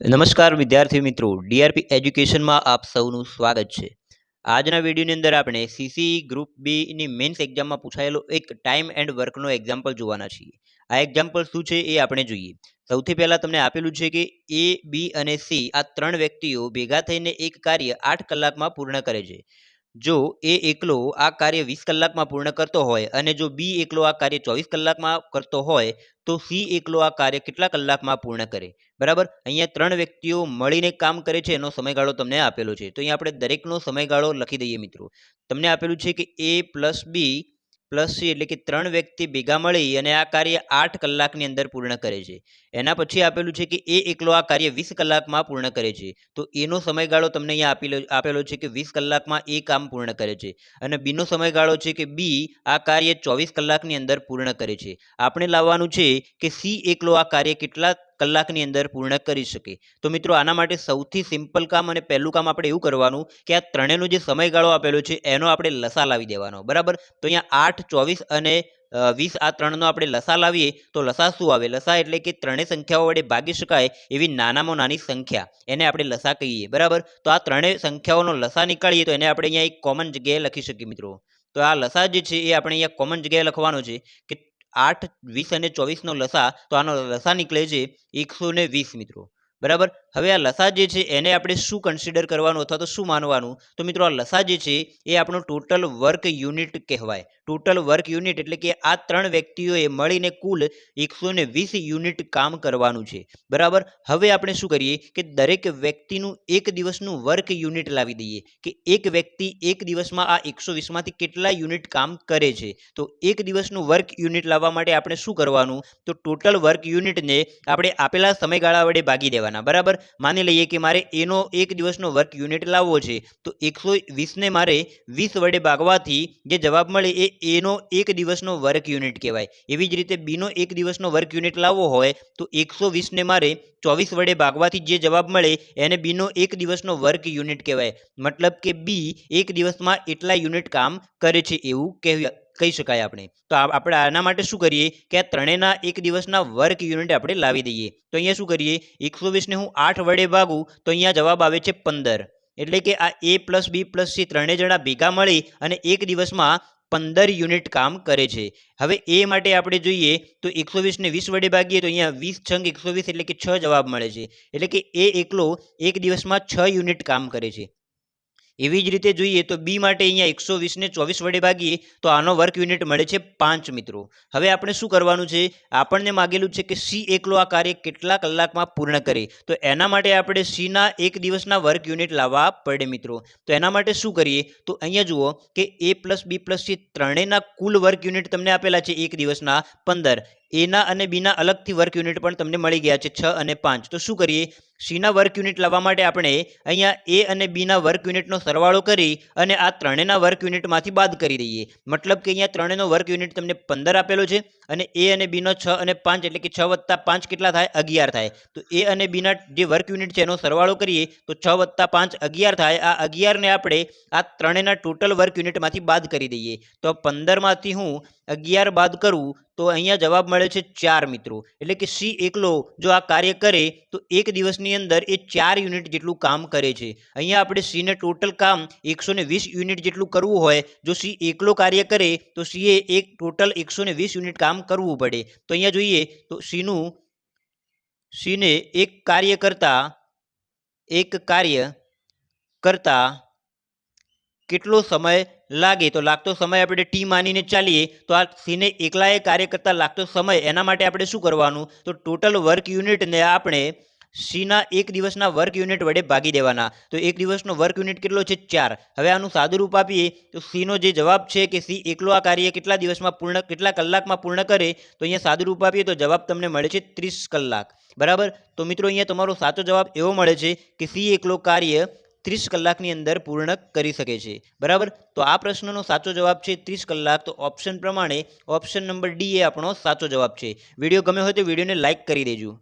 નમસ્કાર વિદ્યાર્થી મિત્રો. ડીઆરપી એજ્યુકેશનમાં આપ સૌનું સ્વાગત છે. આજના વિડીયોની અંદર આપણે સીસી ગ્રુપ બીની મેન્સ એક્ઝામમાં પૂછાયેલો એક ટાઈમ એન્ડ વર્કનો એક્ઝામ્પલ જોવાના છીએ. આ એક્ઝામ્પલ શું છે એ આપણે જોઈએ. સૌથી પહેલાં તમને આપેલું છે કે એ બી અને સી આ ત્રણ વ્યક્તિઓ ભેગા થઈને એક કાર્ય આઠ કલાકમાં પૂર્ણ કરે છે. જો એ એકલો આ કાર્ય વીસ કલાકમાં પૂર્ણ કરતો હોય અને જો બી એકલો આ કાર્ય ચોવીસ કલાકમાં કરતો હોય, તો સી એકલો આ કાર્ય કેટલા કલાકમાં પૂર્ણ કરે? બરાબર? અહીંયા ત્રણ વ્યક્તિઓ મળીને કામ કરે છે, એનો સમયગાળો તમને આપેલો છે. તો અહીંયા આપણે દરેકનો સમયગાળો લખી દઈએ મિત્રો. તમને આપેલું છે કે A plus B plus C એટલે કે ત્રણ વ્યક્તિ ભેગા મળી અને આ કાર્ય આઠ કલાકની અંદર પૂર્ણ કરે છે. એના પછી આપેલું છે કે એ એકલો આ કાર્ય વીસ કલાકમાં પૂર્ણ કરે છે. તો એનો સમયગાળો તમને અહીંયા આપેલો આપેલો છે કે વીસ કલાકમાં એ કામ પૂર્ણ કરે છે. અને બીનો સમયગાળો છે કે બી આ કાર્ય ચોવીસ કલાકની અંદર પૂર્ણ કરે છે. આપણે લાવવાનું છે કે સી એકલો આ કાર્ય કેટલા કલાકની અંદર પૂર્ણ કરી શકે. તો મિત્રો, આના માટે સૌથી સિમ્પલ કામ અને પહેલું કામ આપણે એવું કરવાનું કે આ ત્રણેયનો જે સમયગાળો આપેલો છે, એનો આપણે લસા લાવી દેવાનો. બરાબર? તો અહીંયા આઠ, ચોવીસ અને વીસ આ ત્રણનો આપણે લસા લાવીએ તો લસા શું આવે? લસા એટલે કે ત્રણેય સંખ્યાઓ વડે ભાગી શકાય એવી નાનામાં નાની સંખ્યા. એને આપણે લસા કહીએ. બરાબર? તો આ ત્રણેય સંખ્યાઓનો લસા નીકાળીએ તો એને આપણે અહીંયા એક કોમન જગ્યાએ લખી શકીએ મિત્રો. તો આ લસા જે છે એ આપણે અહીંયા કોમન જગ્યાએ લખવાનો છે કે આઠ, વીસ અને ચોવીસનો લસા, તો આનો લસા નીકળે છે એકસો ને વીસ મિત્રો. બરાબર? હવે આ લસા જે છે, એને આપણે શું કન્સિડર કરવાનું અથવા તો શું માનવાનું? તો મિત્રો આ લસા જે છે, એ આપણું ટોટલ વર્ક યુનિટ કહેવાય. ટોટલ વર્ક યુનિટ એટલે કે આ ત્રણ વ્યક્તિઓએ મળીને કુલ એકસો યુનિટ કામ કરવાનું છે. બરાબર? હવે આપણે શું કરીએ કે દરેક વ્યક્તિનું એક દિવસનું વર્ક યુનિટ લાવી દઈએ કે એક વ્યક્તિ એક દિવસમાં આ એકસો વીસમાંથી કેટલા યુનિટ કામ કરે છે? તો એક દિવસનું વર્ક યુનિટ લાવવા માટે આપણે શું કરવાનું? તો ટોટલ વર્ક યુનિટને આપણે આપેલા સમયગાળા વડે ભાગી દેવાના. બરાબર? માની લઈએ કે મારે એનો એક દિવસનો વર્ક યુનિટ લાવવો છે, તો એકસો વીસને મારે વીસ વડે ભાગવાથી જે જવાબ મળે એ એનો એક દિવસનો વર્ક યુનિટ કહેવાય. એવી જ રીતે બીનો એક દિવસનો વર્ક યુનિટ લાવવો હોય, તો એકસો વીસને મારે ચોવીસ વડે ભાગવાથી જે જવાબ મળે એને બીનો એક દિવસનો વર્ક યુનિટ કહેવાય. મતલબ કે બી એક દિવસમાં એટલા યુનિટ કામ કરે છે એવું કહેવાય. કહી શકાય આપણે. તો આપણે આના માટે શું કરીએ કે આ ત્રણેયના એક દિવસના વર્ક યુનિટ આપણે લાવી દઈએ. તો અહીંયા શું કરીએ? એકસો વીસને હું આઠ વડે ભાગું, તો અહીંયા જવાબ આવે છે પંદર. એટલે કે આ A plus B plus C ત્રણેય જણા ભેગા મળી અને એક દિવસમાં પંદર યુનિટ કામ કરે છે. હવે એ માટે આપણે જોઈએ તો એકસો વીસને વીસ વડે ભાગીએ તો અહીંયા વીસ છંગ એકસો વીસ એટલે કે છ જવાબ મળે છે. એટલે કે એ એકલો એક દિવસમાં છ યુનિટ કામ કરે છે. એવી જ રીતે જોઈએ તો બી માટે અહીંયા એકસો વીસને ચોવીસ વડે ભાગીએ તો આનો વર્ક યુનિટ મળે છે પાંચ મિત્રો. હવે આપણે શું કરવાનું છે? આપણને માગેલું છે કે સી એકલો આ કાર્ય કેટલા કલાકમાં પૂર્ણ કરે? તો એના માટે આપણે સીના એક દિવસના વર્ક યુનિટ લાવવા પડે મિત્રો. તો એના માટે શું કરીએ? તો અહીંયા જુઓ કે A plus B plus C ત્રણેયના કુલ વર્ક યુનિટ તમને આપેલા છે એક દિવસના પંદર. એના અને બીના અલગથી વર્ક યુનિટ પણ તમને મળી ગયા છે છ અને પાંચ. તો શું કરીએ? સીના વર્ક યુનિટ લાવવા માટે આપણે અહીંયા એ અને બીના વર્ક યુનિટનો સરવાળો કરી અને આ ત્રણેયના વર્ક યુનિટમાંથી બાદ કરી દઈએ. મતલબ કે અહીંયા ત્રણેયનો વર્ક યુનિટ તમને પંદર આપેલો છે અને એ અને બીનો છ અને પાંચ એટલે કે છ વત્તા પાંચ કેટલા થાય? અગિયાર થાય. તો એ અને બીના જે વર્ક યુનિટ છે એનો સરવાળો કરીએ તો છ વત્તા પાંચ અગિયાર થાય. આ અગિયારને આપણે આ ત્રણેયના ટોટલ વર્ક યુનિટમાંથી બાદ કરી દઈએ. તો પંદરમાંથી હું અગિયાર બાદ કરું, તો અહીંયા જવાબ મળે છે ચાર મિત્રો. એટલે કે સી એકલો જો આ કાર્ય કરે, તો એક દિવસની અંદર એ ચાર યુનિટ જેટલું કામ કરે છે. અહીંયા આપણે સીને ટોટલ કામ એકસો યુનિટ જેટલું કરવું હોય, જો સી એકલો કાર્ય કરે, તો સીએ એક ટોટલ એકસો યુનિટ કામ કરવું પડે. તો અહીંયા જોઈએ, તો સીનું, સીને એક કાર્ય કરતા, એક કાર્ય કરતા કેટલો સમય લાગે તો લાગતો સમય આપણે ટી માનીને ચાલીએ, તો આ સીને એકલાએ કાર્ય કરતાં લાગતો સમય, એના માટે આપણે શું કરવાનું? તો ટોટલ વર્ક યુનિટને આપણે સીના એક દિવસના વર્ક યુનિટ વડે ભાગી દેવાના. તો એક દિવસનો વર્ક યુનિટ કેટલો છે? ચાર. હવે આનું સાદું રૂપ આપીએ, તો સીનો જે જવાબ છે કે સી એકલો આ કાર્ય કેટલા દિવસમાં પૂર્ણ, કેટલા કલાકમાં પૂર્ણ કરે, તો અહીંયા સાદું રૂપ આપીએ તો જવાબ તમને મળે છે ત્રીસ કલાક. બરાબર? તો મિત્રો અહીંયા તમારો સાચો જવાબ એવો મળે છે કે સી એકલો કાર્ય ત્રીસ કલાકની અંદર પૂર્ણ કરી શકે છે. બરાબર? તો આ પ્રશ્નનો સાચો જવાબ છે ત્રીસ કલાક. તો ઓપ્શન પ્રમાણે ઓપ્શન નંબર ડી એ આપણો સાચો જવાબ છે. વીડિયો ગમે હોય તો વિડીયોને લાઇક કરી દેજો.